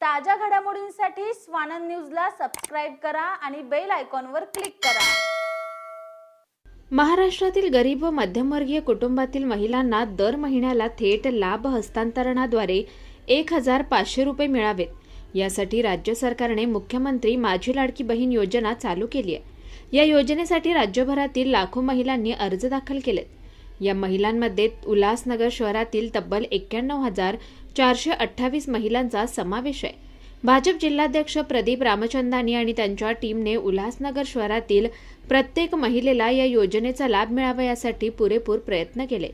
ताज्या घडामोडींसाठी स्वानंद न्यूजला सबस्क्राईब करा आणि बेल आयकॉनवर क्लिक करा. महाराष्ट्रातील गरीब व मध्यमवर्गीय कुटुंबातील महिलांना दर महिन्याला थेट लाभ हस्तांतरणाद्वारे एक हजार पाचशे रुपये मिळावेत. यासाठी राज्य सरकारने मुख्यमंत्री माझी लाडकी बहीण योजना चालू केली आहे. या योजनेसाठी राज्यभरातील लाखो महिलांनी अर्ज दाखल केलेत. या महिलांमध्ये उल्हासनगर शहरातील तब्बल एक्क्याण्णव हजार चारशे अठ्ठावीस महिलांचा समावेश आहे. भाजप जिल्हाध्यक्ष प्रदीप रामचंदानी आणि त्यांच्या टीमने उल्हासनगर शहरातील प्रत्येक महिलेला या योजनेचा लाभ मिळावा यासाठी पुरेपूर प्रयत्न केले.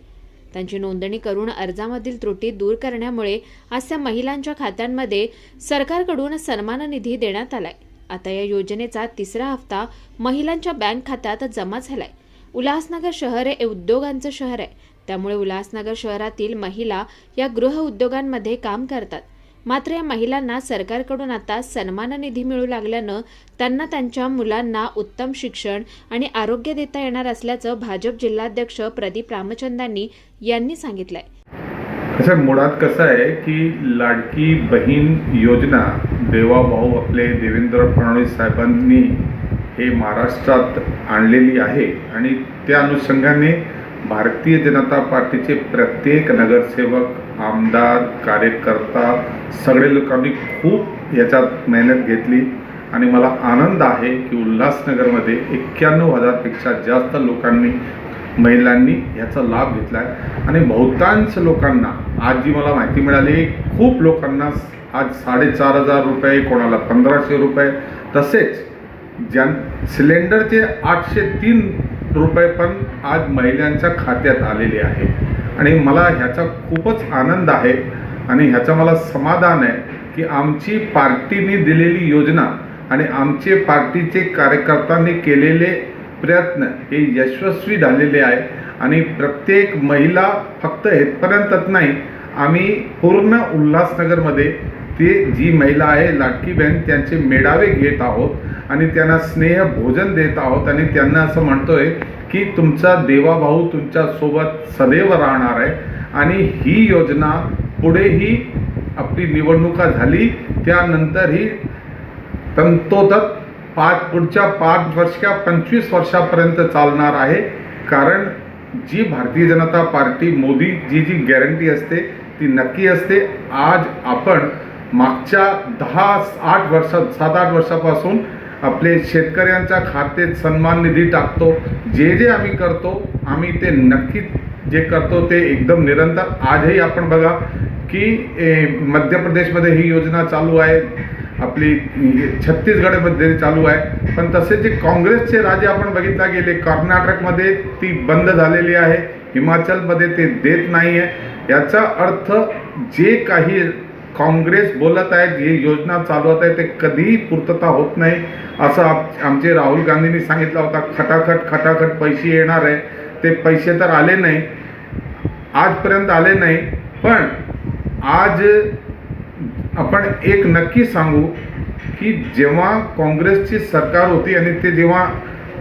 त्यांची नोंदणी करून अर्जामधील त्रुटी दूर करण्यामुळे आज त्या महिलांच्या खात्यांमध्ये सरकारकडून सन्मान निधी देण्यात आलाय. आता या योजनेचा तिसरा हप्ता महिलांच्या बँक खात्यात जमा झालाय. उल्हासनगर शहर हे उद्योगांचं शहर आहे. त्यामुळे उल्हासनगर शहरातील महिला या गृह उद्योगांमध्ये काम करतात. मात्र या महिलांना सरकारकडून आता सन्मान निधी मिळू लागल्यानं त्यांना त्यांच्या मुलांना उत्तम शिक्षण आणि आरोग्य देता येणार असल्याचं भाजप जिल्हाध्यक्ष प्रदीप रामचंदानी यांनी सांगितलंय. अच्छा मुळात कसं आहे की लाडकी बहीण योजना देवाभाऊ आपले देवेंद्र फडणवीस साहेबांनी हे महाराष्ट्रात आणलेली आहे. आणि त्या अनुषंगाने भारतीय जनता पार्टीचे प्रत्येक नगरसेवक आमदार कार्यकर्ता सगळे लोकांनी खूप याच्यात मेहनत घेतली. आणि मला आनंद आहे की उल्हासनगरमध्ये एक्क्याण्णव हजारपेक्षा जास्त लोकांनी महिलांनी ह्याचा लाभ घेतला आहे. आणि बहुतांश लोकांना आज जी मला माहिती मिळाली खूप लोकांना आज साडेचार हजार रुपये कोणाला पंधराशे रुपये तसेच ज्यां सिलेंडरचे आठशे तीन रुपये पण आज महिलांच्या खात्यात आलेले आहे आणि मला ह्याचा खूपच आनंद आहे आणि ह्याचा मला समाधान आहे की आमची पार्टीने दिलेली योजना आणि आमचे पार्टीचे कार्यकर्त्यांनी केलेले प्रयत्न हे यशस्वी झालेले आहे. आणि प्रत्येक महिला फक्त हेतपर्यंतच नाही आम्ही पूर्ण उल्हासनगरमध्ये ते जी महिला आहे लाडकी बहीण त्यांचे मेळावे घेत आहोत आणि त्यांना स्नेह भोजन देत आहोत आणि त्यांना असं म्हणतोय की तुमचा देवाभाऊ तुमच्यासोबत सदैव राहणार आहे आणि ही योजना पुढेही आपली निवडणुका झाली त्यानंतरही तंतोतंत पाच पुढच्या पाच वर्ष किंवा पंचवीस वर्षापर्यंत चालणार आहे. कारण जी भारतीय जनता पार्टी मोदी जी जी गॅरंटी असते ती नक्की असते. आज आपण मागच्या दहा आठ वर्षात सात आठ वर्षापासून आपले शेतकऱ्यांच्या खात्यात सन्मान निधी टाकतो. जे जे आम्ही करतो आम्ही ते नक्कीच जे करतो ते एकदम निरंतर. आजही आपण बघा की ए, मध्य प्रदेशमध्ये ही योजना चालू आहे. आपली छत्तीसगडमध्ये चालू आहे. पण तसे जे काँग्रेसचे राजे आपण बघितला गेले कर्नाटकमध्ये ती बंद झालेली आहे. हिमाचलमध्ये ते देत नाही आहे याचा अर्थ जे काही काँग्रेस बोलत आहे जे योजना चालवत आहे ते कधीही पूर्तता होत नाही. असं आमचे राहुल गांधींनी सांगितलं होता खटाखट खटाखट पैसे येणार आहे. ते पैसे तर आले नाही. आजपर्यंत आले नाही. पण आज आपण एक नक्की सांगू की जेव्हा काँग्रेसची सरकार होती आणि ते जेव्हा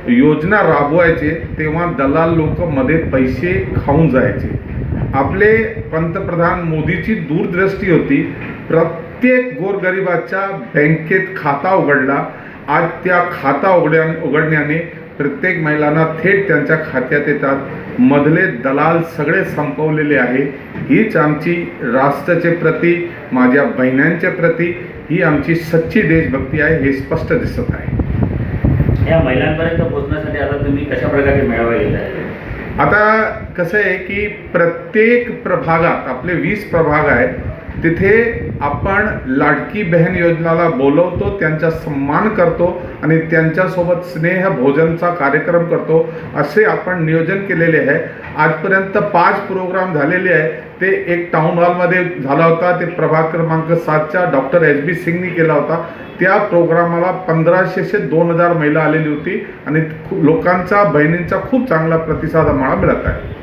योजना राबवायचे तेव्हा दलाल लोक मध्ये पैसे खाऊन जायचे. आपले पंतप्रधान मोदीची दूरदृष्टी होती. प्रत्येक गोरगरिबाच्या बँकेत खाता उघडला. आज त्या खाता उघड्या उघडण्याने प्रत्येक महिलांना थेट त्यांच्या खात्यात येतात. मधले दलाल सगळे संपवलेले आहे. हीच आमची राष्ट्राचे प्रती माझ्या बहिण्यांच्या प्रती ही आमची सच्ची देशभक्ती आहे हे स्पष्ट दिसत आहे. या महिलांपर्यंत पोहोचण्यासाठी आता तुम्ही कशा प्रकारचे मेळावे घेत आता कसं आहे की प्रत्येक प्रभागात आपले वीस प्रभाग आहेत तिथे आपण लाडकी बहन योजनाला बोलवतो त्यांचा सन्मान करतो आणि त्यांच्यासोबत स्नेह भोजनचा कार्यक्रम करतो असे आपण नियोजन केलेले आहे. आजपर्यंत पाच प्रोग्राम झालेले आहे. ते एक टाउन हॉलमध्ये झाला होता ते प्रभाग क्रमांक सातच्या डॉक्टर एच बी सिंगनी केला होता. त्या प्रोग्रामाला पंधराशेशे दोन हजार महिला आलेली होती आणि खूप- लोकांचा बहिणींचा खूप चांगला प्रतिसाद आम्हाला मिळत आहे.